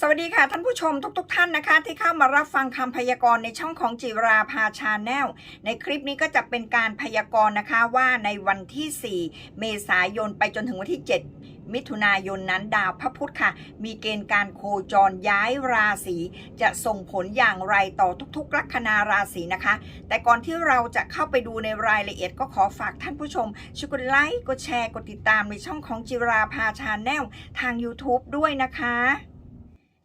สวัสดีค่ะท่านผู้ชมทุกๆทท่านนะคะ ที่เข้ามารับฟังคำพยากรณ์ในช่องของจิราพาชาแนลในคลิปนี้ก็จะเป็นการพยากรณ์นะคะว่าในวันที่ 4 เมษายนไปจนถึงวันที่ 7 มิถุนายนนั้นดาวพระพุธค่ะ มีเกณฑ์การโคจรย้ายราศีจะส่งผลอย่างไรต่อทุกๆลัคนาราศีนะคะ แต่ก่อนที่เราจะเข้าไปดูในรายละเอียดก็ขอฝากท่านผู้ชมช่วยกดไลค์กดแชร์กดติดตามในช่องของจิราพาชาแนลทาง YouTube ด้วยนะคะ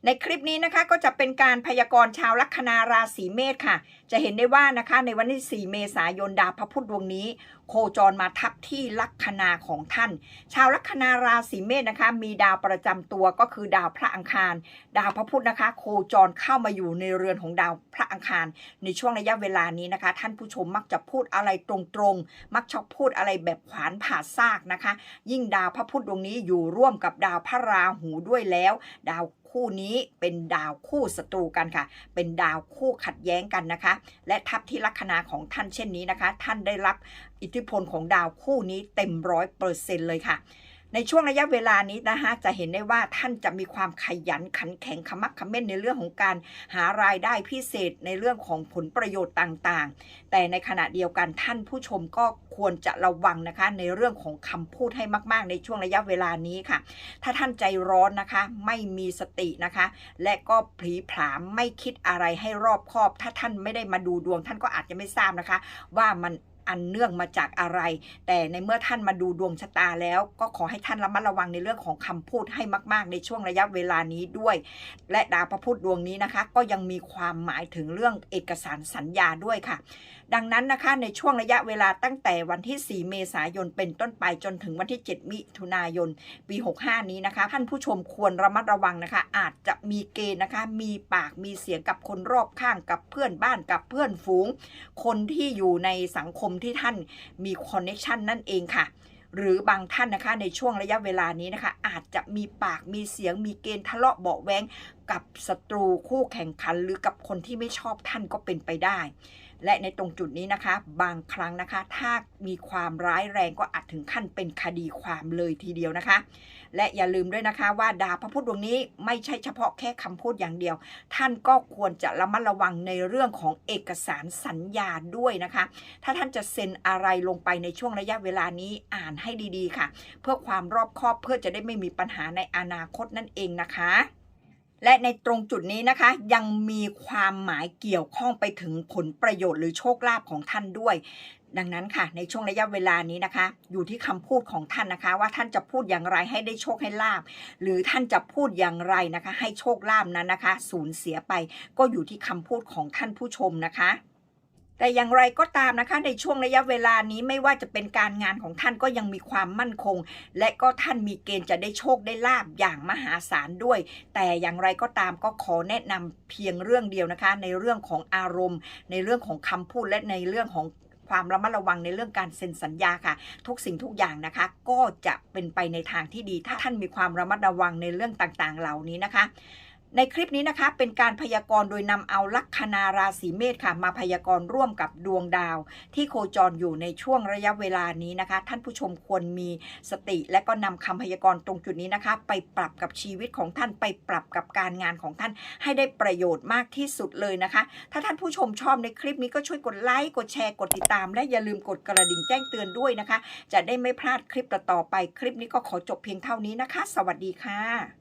ในคลิปนี้นะคะก็จะเป็นการพยากรณ์ชาวลัคนาราศีเมษค่ะ จะเห็นได้ว่านะคะในวันที่ 4 เมษายนดาวพระพุธดวงนี้ โคจรมาทับที่ลัคนาของท่าน ชาวลัคนาราศีเมษนะคะ มีดาวประจำตัวก็คือดาวพระอังคาร ดาวพระพุธนะคะ โคจรเข้ามาอยู่ในเรือนของดาวพระอังคาร ในช่วงระยะเวลานี้นะคะ ท่านผู้ชมมักจะพูดอะไรตรงๆ มักชอบพูดอะไรแบบขวานผ่าซากนะคะ ยิ่งดาวพระพุธดวงนี้อยู่ร่วมกับดาวพระราหูด้วยแล้ว ดาว คู่นี้เป็นดาวคู่ศัตรูกันค่ะ เป็นดาวคู่ขัดแย้งกันนะคะ และทับที่ลัคนาของท่านเช่นนี้นะคะ ท่านได้รับอิทธิพลของดาวคู่นี้เต็มร้อยเปอร์เซ็นเลยค่ะ ในช่วงระยะเวลานี้นะคะจะเห็นได้ว่าท่านจะมีความขยันขันแข็งขมักขม้นในเรื่องของการหารายได้พิเศษในเรื่องของผลประโยชน์ต่างๆ แต่ในขณะเดียวกันท่านผู้ชมก็ควรจะระวังนะคะ ในเรื่องของคำพูดให้มากๆ ในช่วงระยะเวลานี้ค่ะ ถ้าท่านใจร้อนนะคะ ไม่มีสตินะคะ และก็ผลีผลามไม่คิดอะไรให้รอบคอบ ถ้าท่านไม่ได้มาดูดวง ท่านก็อาจจะไม่ทราบนะคะ ว่ามัน อันเนื่องมาจากอะไร แต่ในเมื่อท่านมาดูดวงชะตาแล้ว ก็ขอให้ท่านระมัดระวังในเรื่องของคำพูดให้มาก ๆ ในช่วงระยะเวลานี้ด้วย และดาวพระพุธดวงนี้นะคะ ก็ยังมีความหมายถึงเรื่องเอกสารสัญญาด้วยค่ะ ดังนั้นนะคะในช่วงระยะเวลาตั้งแต่วันที่ 4 เมษายนเป็นต้นไปจนถึงวันที่ 7 มิถุนายน ปี 65 นี้นะคะ ท่านผู้ชมควรระมัดระวังนะคะ อาจจะมีเกณฑ์นะคะ มีปากมีเสียงกับคนรอบข้างกับเพื่อนบ้านกับเพื่อนฝูง คนที่อยู่ในสังคมที่ท่านมีคอนเน็ชันนั่นเองค่ะ หรือบางท่านนะคะในช่วงระยะเวลานี้นะคะ อาจจะมีปากมีเสียงมีเกณฑ์ทะเลาะเบาะแว้งกับศัตรูคู่แข่งขัน หรือกับคนที่ไม่ชอบท่านก็เป็นไปได้ และในตรงจุดนี้นะคะ บางครั้งนะคะ ถ้ามีความร้ายแรงก็อาจถึงขั้นเป็นคดีความเลยทีเดียวนะคะ และอย่าลืมด้วยนะคะว่าดาวพระพุธดวงนี้ไม่ใช่เฉพาะแค่คำพูดอย่างเดียว ท่านก็ควรจะระมัดระวังในเรื่องของเอกสารสัญญาด้วยนะคะ ถ้าท่านจะเซ็นอะไรลงไปในช่วงระยะเวลานี้อ่านให้ดีๆค่ะ เพื่อความรอบคอบเพื่อจะได้ไม่มีปัญหาในอนาคตนั่นเองนะคะ และในตรงจุดนี้นะคะ ยังมีความหมายเกี่ยวข้องไปถึงผลประโยชน์หรือโชคลาภของท่านด้วย ดังนั้นค่ะ ในช่วงระยะเวลานี้นะคะ อยู่ที่คำพูดของท่านนะคะ ว่าท่านจะพูดอย่างไรให้ได้โชคให้ลาบ หรือท่านจะพูดอย่างไรนะคะ ให้โชคลาภนั้นนะคะ สูญเสียไป ก็อยู่ที่คำพูดของท่านผู้ชมนะคะ แต่อย่างไรก็ตามนะคะในช่วงระยะเวลานี้ไม่ว่าจะเป็นการงานของท่านก็ยังมีความมั่นคง และก็ท่านมีเกณฑ์จะได้โชคได้ลาบอย่างมหาศาลด้วย แต่อย่างไรก็ตามก็ขอแนะนำเพียงเรื่องเดียวนะคะ ในเรื่องของอารมณ์ ในเรื่องของคำพูดและในเรื่องของความระมัดระวังในเรื่องการเซ็นสัญญาค่ะ ทุกสิ่งทุกอย่างนะคะ ก็จะเป็นไปในทางที่ดี ถ้าท่านมีความระมัดระวังในเรื่องต่างๆ เหล่านี้นะคะ ในคลิปนี้นะคะเป็นการพยากรณ์โดยนำเอาลัคนาราศีเมษค่ะมาพยากรณ์ร่วมกับดวงดาว ที่โคจรอยู่ในช่วงระยะเวลานี้นะคะ ท่านผู้ชมควรมีสติ และก็นำคำพยากรณ์ตรงจุดนี้นะคะ ไปปรับกับชีวิตของท่านไปปรับกับการงานของท่านให้ได้ประโยชน์มากที่สุดเลยนะคะ ถ้าท่านผู้ชมชอบในคลิปนี้ก็ช่วยกดไลค์กดแชร์กดติดตาม และอย่าลืมกดกระดิ่งแจ้งเตือนด้วยนะคะ จะได้ไม่พลาดคลิปต่อไปคลิปนี้ก็ขอจบเพียงเท่านี้นะคะ สวัสดีค่ะ